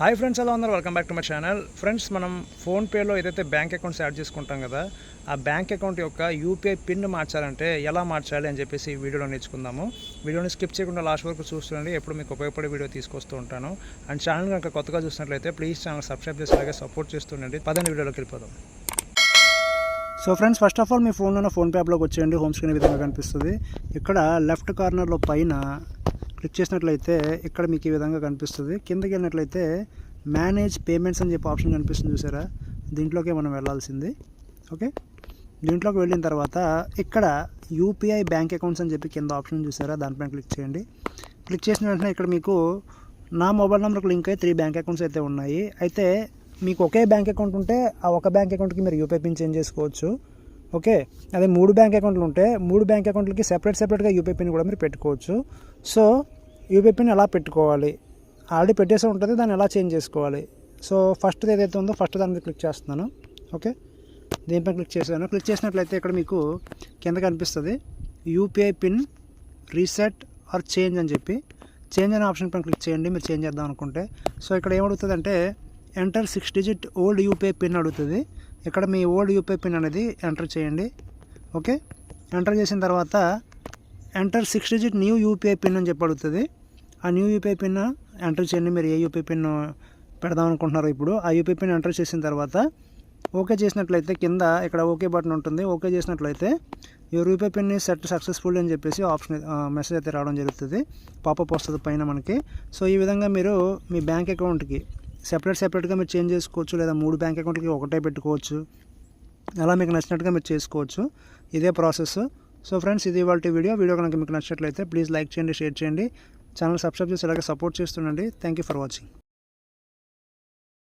Hi friends ఎలా ఉన్నారు welcome back to my channel friends మనం ఫోన్పేలో ఏదైతే బ్యాంక్ అకౌంట్స్ యాడ్ చేసుకుంటాం కదా ఆ బ్యాంక్ అకౌంట్ యొక్క యూపీఐ పిన్ మార్చాలంటే ఎలా మార్చాలి అని చెప్పేసి ఈ వీడియోలో నేర్చుకుందాము. వీడియోని స్కిప్ చేయకుండా లాస్ట్ వరకు చూస్తుండండి ఎప్పుడు మీకు ఉపయోగపడే వీడియో తీసుకొస్తూ ఉంటాను. అండ్ ఛానల్ కనుక కొత్తగా చూసినట్లయితే ప్లీజ్ ఛానల్ సబ్స్క్రైబ్ చేసి అలాగే సపోర్ట్ చేస్తుండండి పదండి వీడియోలోకి వెళ్ళిపోదాం. So friends first of all మీ ఫోన్లో ఫోన్పే యాప్లోకి వచ్చేయండి. హోమ్ స్క్రీన్ విధంగా కనిపిస్తుంది. ఇక్కడ లెఫ్ట్ కార్నర్లో పైన క్లిక్ చేసినట్లయితే ఇక్కడ మీకు ఈ విధంగా కనిపిస్తుంది. కిందకి వెళ్ళినట్లయితే మేనేజ్ పేమెంట్స్ అని చెప్పి ఆప్షన్ కనిపిస్తుంది చూసారా? దీంట్లోకే మనం వెళ్ళాల్సింది. ఓకే? దీంట్లోకి వెళ్ళిన తర్వాత ఇక్కడ యూపీఐ బ్యాంక్ అకౌంట్స్ అని చెప్పి కింద ఆప్షన్ చూసారా? దానిపైన క్లిక్ చేయండి. క్లిక్ చేసిన వెంటనే ఇక్కడ మీకు నా మొబైల్ నెంబర్కి లింక్ అయ్యి త్రీ బ్యాంక్ అకౌంట్స్ అయితే ఉన్నాయి. అయితే మీకు ఒకే బ్యాంక్ అకౌంట్ ఉంటే ఆ ఒక బ్యాంక్ అకౌంట్కి మీరు యూపీఐ పిన్ చేంజ్ చేసుకోవచ్చు. ఓకే? అదే మూడు బ్యాంక్ అకౌంట్లు ఉంటే మూడు బ్యాంక్ అకౌంట్లకి సెపరేట్ సెపరేట్గా యూపీఐ పిన్ కూడా మీరు పెట్టుకోవచ్చు. సో యూపీఐ పిన్ ఎలా పెట్టుకోవాలి? ఆల్రెడీ పెట్టేసి ఉంటుంది దాన్ని ఎలా చేంజ్ చేసుకోవాలి? సో ఫస్ట్ ఏదైతే ఉందో ఫస్ట్ దాని మీద క్లిక్ చేస్తున్నాను. ఓకే? దీనిపై క్లిక్ చేశాను. క్లిక్ చేసినట్లయితే ఇక్కడ మీకు కింద కనిపిస్తుంది UPI PIN reset or change అని చెప్పి. చేంజ్ అనే ఆప్షన్ పైన క్లిక్ చేయండి మీరు చేంజ్ చేద్దాం అనుకుంటే. సో ఇక్కడ ఏమడుగుతుందంటే enter six digit old UPI PIN అడుగుతుంది. ఇక్కడ మీ ఓల్డ్ యూపీఐ పిన్ అనేది ఎంటర్ చేయండి. ఓకే? ఎంటర్ చేసిన తర్వాత enter six digit new UPI PIN అని చెప్పి అడుగుతుంది. ఆ న్యూ యూపీఐ పిన్ ఎంటర్ చేయండి. మీరు ఏ యూపీఐ పిన్ పెడదాం అనుకుంటున్నారో ఇప్పుడు ఆ యూపీఐ పిన్ ఎంటర్ చేసిన తర్వాత ఓకే చేసినట్లయితే కింద ఇక్కడ ఓకే బటన్ ఉంటుంది. ఓకే చేసినట్లయితే your UPI PIN set successful అని చెప్పేసి ఆప్షన్ మెసేజ్ అయితే రావడం జరుగుతుంది. పాపప్ వస్తుంది పైన మనకి. సో ఈ విధంగా మీరు మీ బ్యాంక్ అకౌంట్కి సెపరేట్ సెపరేట్గా మీరు చేంజ్ చేసుకోవచ్చు లేదా మూడు బ్యాంక్ అకౌంట్లకి ఒకటే పెట్టుకోవచ్చు. అలా మీకు నచ్చినట్టుగా మీరు చేసుకోవచ్చు. ఇదే ప్రాసెస్. సో ఫ్రెండ్స్ ఇది ఇవాళ వీడియో. వీడియో కనుక మీకు నచ్చినట్లయితే ప్లీజ్ లైక్ చేయండి షేర్ చేయండి. ఛానల్ సబ్స్క్రైబ్ చేసి అలాగే support చేస్తుండండి. Thank you for watching.